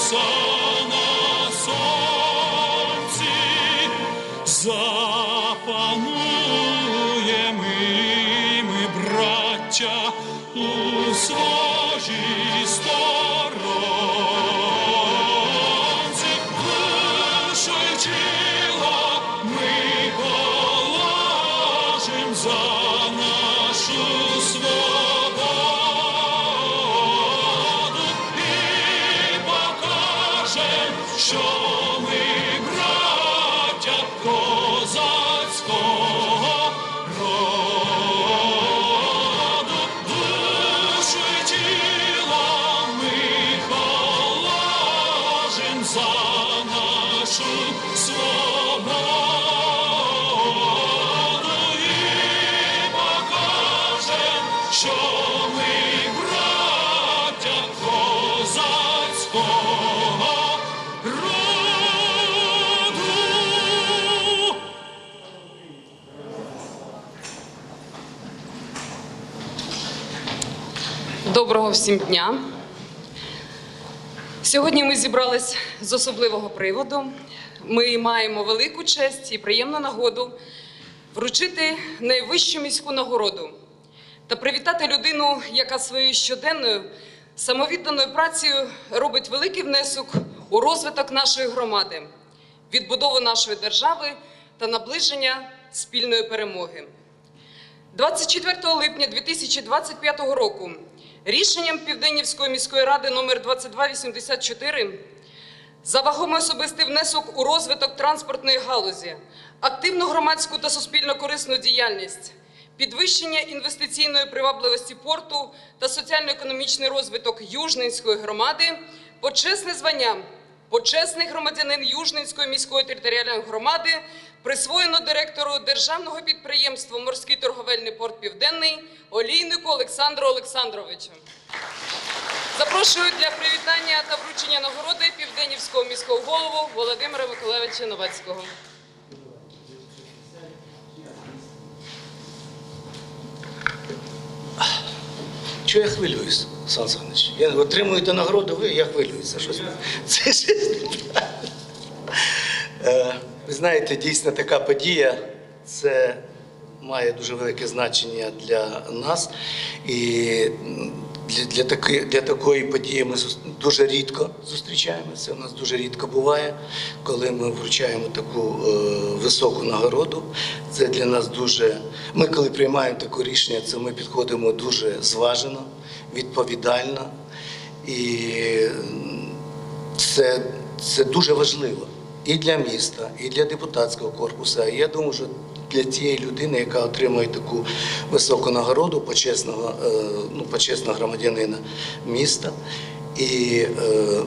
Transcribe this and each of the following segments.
So. Oh. Доброго всім дня. Сьогодні ми зібрались з особливого приводу. Ми маємо велику честь і приємну нагоду вручити найвищу міську нагороду та привітати людину, яка своєю щоденною самовідданою працею робить великий внесок у розвиток нашої громади, відбудову нашої держави та наближення спільної перемоги. 24 липня 2025 року рішенням Південнівської міської ради номер 2284 за вагомий особистий внесок у розвиток транспортної галузі, активну громадську та суспільно-корисну діяльність, підвищення інвестиційної привабливості порту та соціально-економічний розвиток Южненської громади, почесне звання Почесний громадянин Южненської міської територіальної громади присвоєно директору державного підприємства Морський торговельний порт Південний Олійнику Олександру Олександровичу. Запрошую для привітання та вручення нагороди Південнівського міського голову Володимира Миколаївича Новацького. Чого я хвилююсь, Сан Саныч? Я отримуєте нагороду, ви, я хвилююся. Щось це ж неправильно. Ви знаєте, дійсно така подія це має дуже велике значення для нас. І для, для, таки, для такої події ми дуже рідко зустрічаємося. У нас дуже рідко буває, коли ми вручаємо таку е, високу нагороду. Це для нас дуже. Ми, коли приймаємо таке рішення, це ми підходимо дуже зважено, відповідально. І це, це дуже важливо і для міста, і для депутатського корпусу. І я думаю, що для тієї людини, яка отримує таку високу нагороду почесного, е, ну, почесного громадянина міста. І е,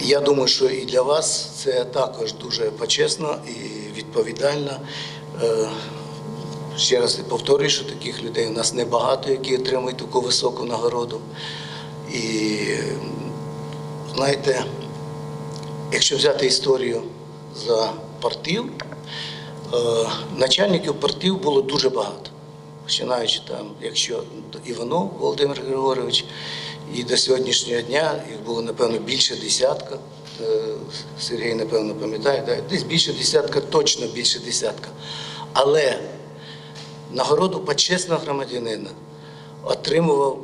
я думаю, що і для вас це також дуже почесно і відповідально. Е, Ще раз повторюю, що таких людей у нас небагато, які отримують таку високу нагороду. І знаєте, якщо взяти історію за партів, е, начальників партів було дуже багато. Починаючи там, якщо Іванов Володимир Григорович, і до сьогоднішнього дня їх було, напевно, більше десятка. Е, Сергій, напевно, пам'ятає, десь більше десятка, точно більше десятка. Але нагороду почесного громадянина отримував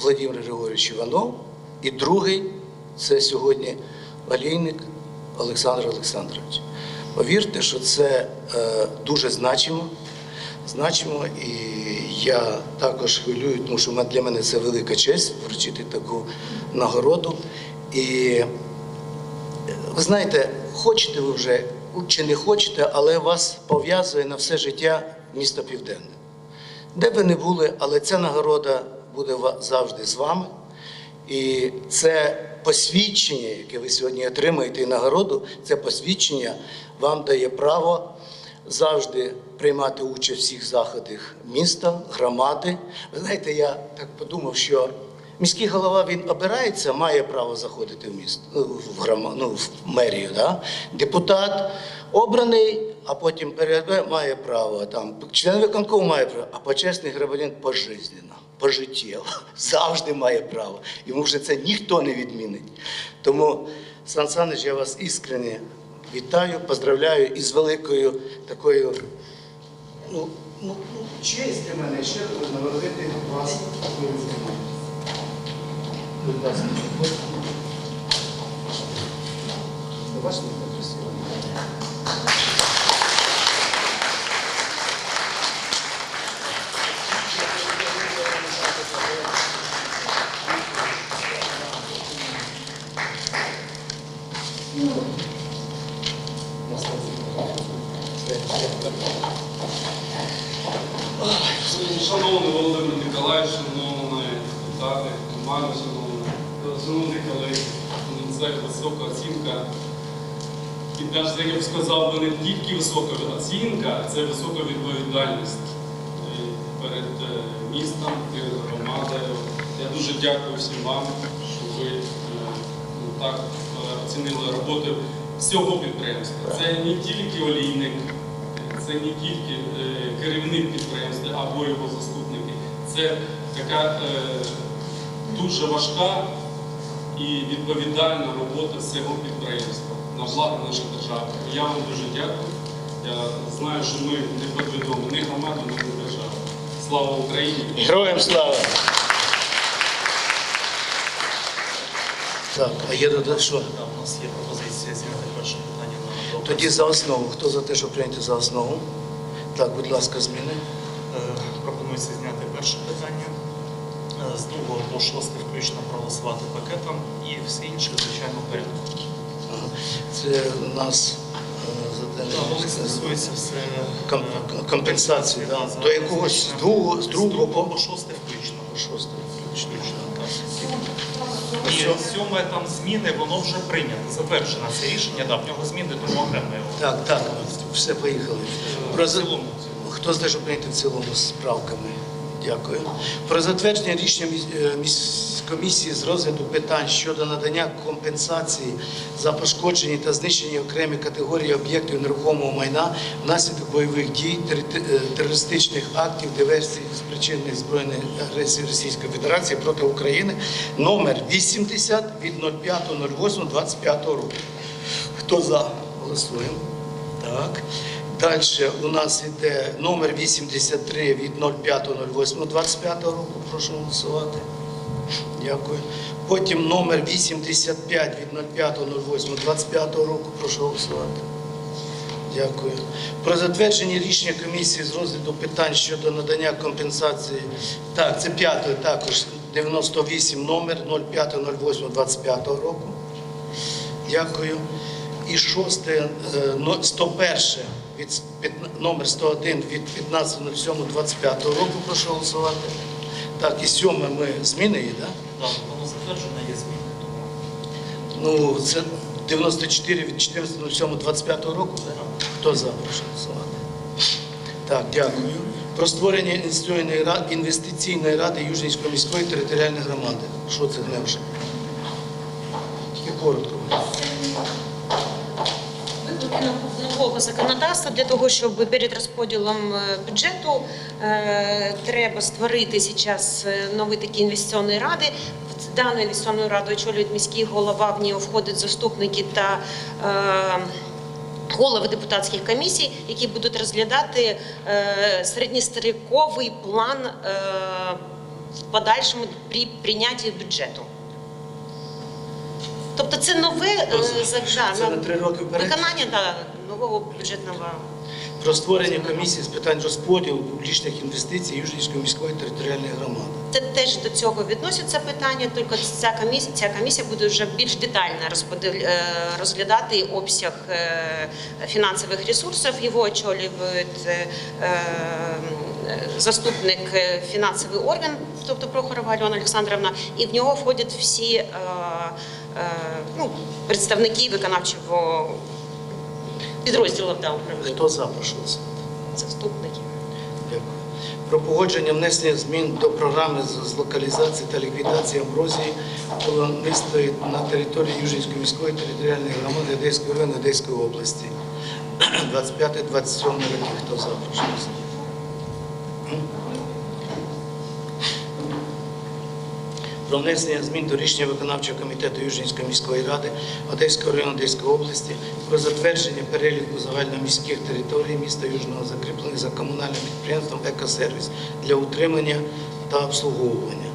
Владимир Григорович Іванов, і другий це сьогодні олійник Олександр Олександрович. Повірте, що це е, дуже значимо, значимо, і я також хвилюю, тому що для мене це велика честь вручити таку нагороду. І ви знаєте, хочете ви вже чи не хочете, але вас пов'язує на все життя місто Південне. Де ви не були, але ця нагорода буде завжди з вами. І це посвідчення, яке ви сьогодні отримаєте і нагороду, це посвідчення вам дає право завжди приймати участь в всіх заходах міста, громади. Ви знаєте, я так подумав, що міський голова він обирається, має право заходити в місто, ну, в, грома, ну, в мерію. Да? Депутат обраний, а потім перейде, має право. Там, член виконкому має право, а почесний громадянин пожизненно, пожиттєво. Завжди має право. Йому вже це ніхто не відмінить. Тому, Сан Саныч, я вас іскренне вітаю, поздравляю із великою такою ну, ну, ну, честь для мене ще раз нагородити вас. Будь ласка, Бачите, красиво? Б сказав, би, не тільки висока оцінка, це висока відповідальність перед е, містом, перед громадою. Я дуже дякую всім вам, що ви е, ну, так е, оцінили роботу всього підприємства. Це не тільки олійник, це не тільки керівник підприємства або його заступники. Це така дуже важка і відповідальна робота всього підприємства на благо нашої держави. Я вам дуже дякую. Я знаю, що ми не підведемо ні громаду, ні державу. Слава Україні! Героям слава! Так, а є дода- що? Да, у нас є пропозиція зняти перше питання на доповідь. Тоді за основу. Хто за те, щоб прийняти за основу? Так, будь ласка, зміни. Е, Пропонується зняти перше питання. Е, З другого по шосте включно проголосувати пакетом і всі інші, звичайно, порядку. Це у нас е, компенсації, да? До якогось з другого- з другого по- шосте включно. Шосте. Включно, так. І сьоме там зміни, воно вже прийнято, затверджено це рішення, да, в нього зміни, тому окремо його. Так, так, все поїхали. Про. Хто за те, прийняти в цілому з правками? Дякую. Про затвердження рішення е, з розгляду питань щодо надання компенсації за пошкоджені та знищені окремі категорії об'єктів нерухомого майна внаслідок бойових дій, е, терористичних актів, диверсій, спричинених збройної агресії Російської Федерації проти України, номер 80 від 05.08.25 року. Хто за? Голосуємо. Так. Далі у нас йде номер 83 від 05.08.25 року. Прошу голосувати. Дякую. Потім номер 85 від 05.08.25 року. Прошу голосувати. Дякую. Про затвердження рішення комісії з розгляду питань щодо надання компенсації. Так, це п'яте також 98 номер 05.08.25 року. Дякую. І шосте, е, 101 від номер 101 від 15.07.25 року. Прошу голосувати. Так, і сьоме ми зміни є, так? Да, воно затверджено, є зміни, Ну, це 94 від 14.07.25 року. так? Хто за? Прошу голосувати. Так, дякую. Про створення інвестиційної ради, інвестиційної ради Южнівської міської територіальної громади. Що це не вже? Тільки коротко. Нового законодавства для того, щоб перед розподілом е, бюджету е, треба створити зараз е, нові такі інвестиційні ради. В Дану інвестиційну раду очолює міський голова, в ній входять заступники та голови депутатських комісій, які будуть розглядати е, план в подальшому при прийнятті бюджету. Тобто це нове е, Це на три роки вперед. Виконання да, нового бюджетного Про створення комісії з питань розподілу публічних інвестицій Южнівської міської територіальної громади. це теж до цього відноситься питання. Тільки ця комісія, ця комісія буде вже більш детально е, розглядати обсяг е, фінансових ресурсів. Його очолює заступник фінансовий орган, тобто Прохорова Альона Олександровна, і в нього входять всі представники виконавчого підрозділу да, управління. Хто за, прошу заступники. Дякую. Про погодження внесення змін до програми з локалізації та ліквідації амброзії полонистої на території Южинської міської територіальної громади Одеської району Одеської області. 25-27 роки. Хто за, прошу голосувати. Про внесення змін до рішення виконавчого комітету Южнівської міської ради Одеського району Одеської області про затвердження переліку загальноміських територій міста Южного закріплених за комунальним підприємством «Екосервіс» для утримання та обслуговування.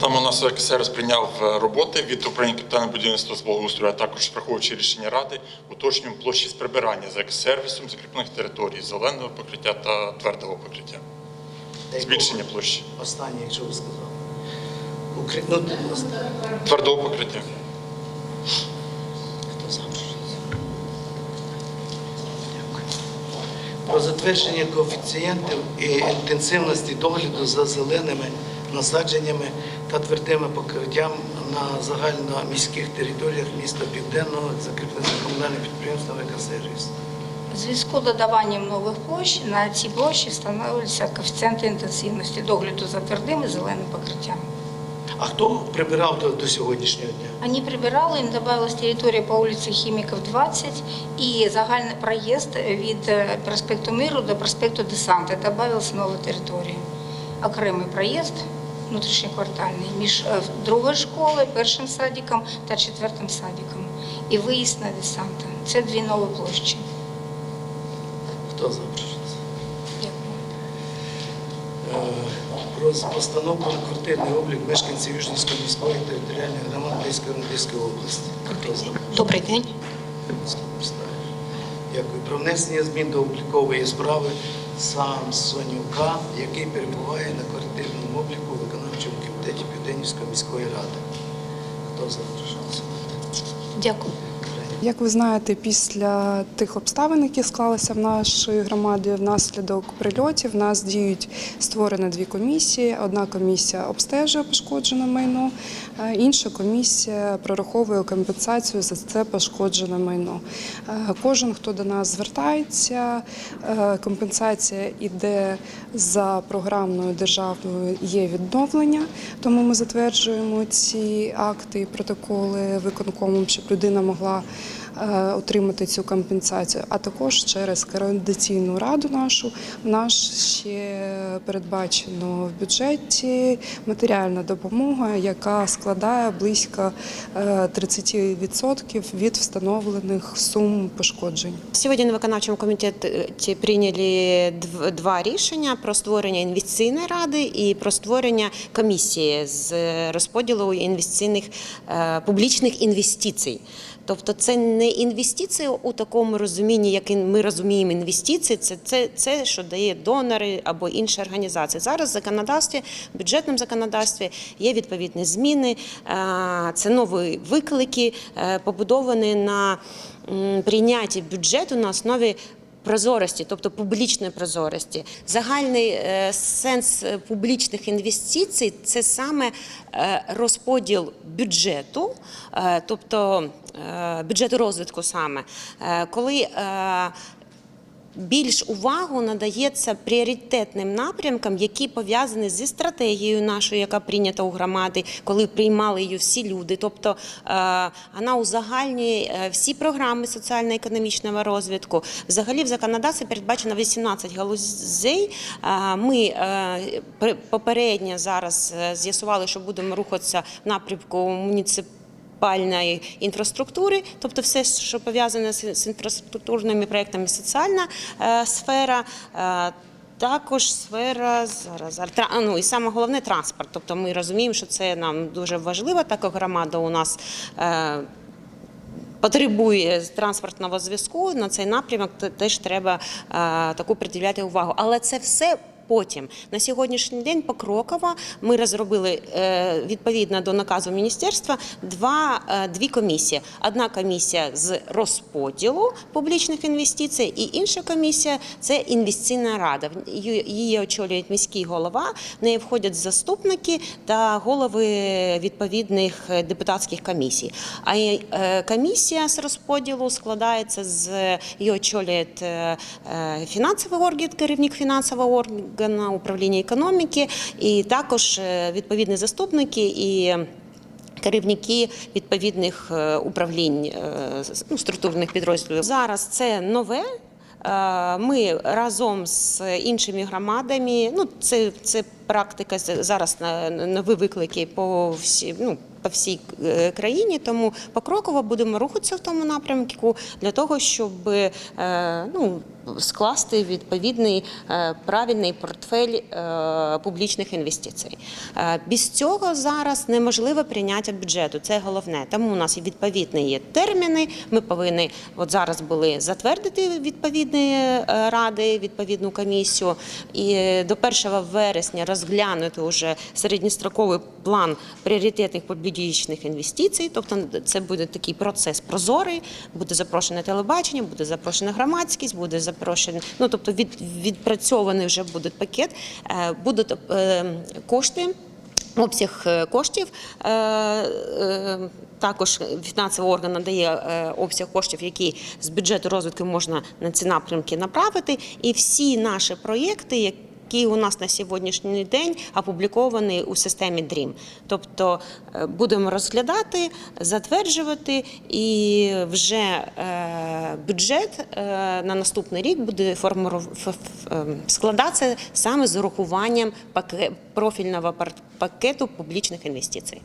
Там у нас сервіс прийняв е, роботи від управління капітального будівництва з благоустрою, а також враховуючи рішення ради, уточнюємо площі з прибирання за екосервісом закріплених територій зеленого покриття та твердого покриття. Збільшення площі Останнє, якщо ви сказали. Ну, твердого покриття. Хто за? Дякую. Про затвердження коефіцієнтів і інтенсивності догляду за зеленими насадженнями та твердими покриттям на загальноміських територіях міста Південного, закріплених за комунальним підприємством «Екосервіс». В зв'язку з додаванням нових площ на ці площі встановлюються коефіцієнти інтенсивності догляду за твердим і зеленим покриттям. А хто прибирав до, до сьогоднішнього дня? Они прибирали, им добавилась территория по улице Химиков 20 и загальный проезд від е, проспекту Миру до проспекту Десанта. Добавилась нова територія. Окремий проїзд внутрішньоквартальний між е, другою школою, першим садиком та четвертим садиком. І виїзд на Десанта. Це дві нові площі. Хто за? Прошу. Дякую. Про постановку на квартирний облік мешканців Южнівської міської територіальної громади Одеської Одеської області. Добрий день. Дякую. Про внесення змін до облікової справи Самсонюка, який перебуває на квартирному обліку у виконавчому комітеті Південнівської міської ради. Хто за? Прошу. Дякую. Як ви знаєте, після тих обставин, які склалися в нашій громаді внаслідок прильотів, в нас діють створені дві комісії. Одна комісія обстежує пошкоджене майно, інша комісія прораховує компенсацію за це пошкоджене майно. Кожен, хто до нас звертається, е, компенсація йде за програмною державною є відновлення, тому ми затверджуємо ці акти і протоколи виконкомом, щоб людина могла отримати цю компенсацію. А також через координаційну раду нашу в нас ще передбачено в бюджеті матеріальна допомога, яка складає близько е, 30% від встановлених сум пошкоджень. Сьогодні на виконавчому комітеті прийняли дв- два рішення про створення інвестиційної ради і про створення комісії з розподілу інвестиційних е, публічних інвестицій. Тобто це не інвестиції у такому розумінні, як ми розуміємо інвестиції, це, це, це що дає донори або інші організації. Зараз в законодавстві, в бюджетному законодавстві є відповідні зміни, це нові виклики, е, побудовані на прийнятті бюджету на основі прозорості, тобто публічної прозорості. Загальний е, сенс е, публічних інвестицій це саме е, розподіл бюджету, тобто бюджету розвитку саме, коли більш увагу надається пріоритетним напрямкам, які пов'язані зі стратегією нашою, яка прийнята у громади, коли приймали її всі люди. Тобто е, вона узагальнює е, всі програми соціально-економічного розвитку. Взагалі в законодавстві передбачено 18 галузей. Е, Ми попередньо зараз з'ясували, що будемо рухатися в напрямку муніципальної муніципальної інфраструктури, тобто все, що пов'язане з, інфраструктурними проектами, соціальна е, сфера. Е, також сфера зараз, ну і саме головне транспорт. Тобто ми розуміємо, що це нам дуже важливо. Так як громада у нас е, потребує транспортного зв'язку. На цей напрямок теж треба таку приділяти увагу. Але це все Потім на сьогоднішній день покроково ми розробили е, відповідно до наказу міністерства два е, дві комісії. Одна комісія з розподілу публічних інвестицій, і інша комісія це інвестиційна рада. Її очолює міський голова. В неї входять заступники та голови відповідних е, депутатських комісій. А комісія з розподілу складається з її очолює фінансовий орган, керівник фінансового органу управління економіки, і також е, відповідні заступники і. Керівники відповідних е, управлінь е, ну, структурних підрозділів зараз це нове. Ми разом з іншими громадами. Ну це, це практика зараз на нові виклики по всі, ну, по всій країні. Тому покроково будемо рухатися в тому напрямку для того, щоб ну, скласти відповідний е, правильний портфель е, публічних інвестицій. Е, Без цього зараз неможливе прийняття бюджету. Це головне. Тому у нас і відповідні є терміни. Ми повинні от зараз були затвердити відповідні ради, відповідну комісію. І до 1 вересня розглянути вже середньостроковий план пріоритетних публічних інвестицій. Тобто це буде такий процес прозорий, буде запрошене телебачення, буде запрошена громадськість, буде запрошений, ну тобто від, відпрацьований вже буде пакет, е, будуть е, кошти. Обсяг е, коштів також фінансовий орган надає обсяг коштів, які з бюджету розвитку можна на ці напрямки направити. І всі наші проєкти, які у нас на сьогоднішній день опублікований у системі DREAM. Тобто е, будемо розглядати, затверджувати, і вже е, бюджет е, на наступний рік буде складатися саме з урахуванням профільного пакету публічних інвестицій.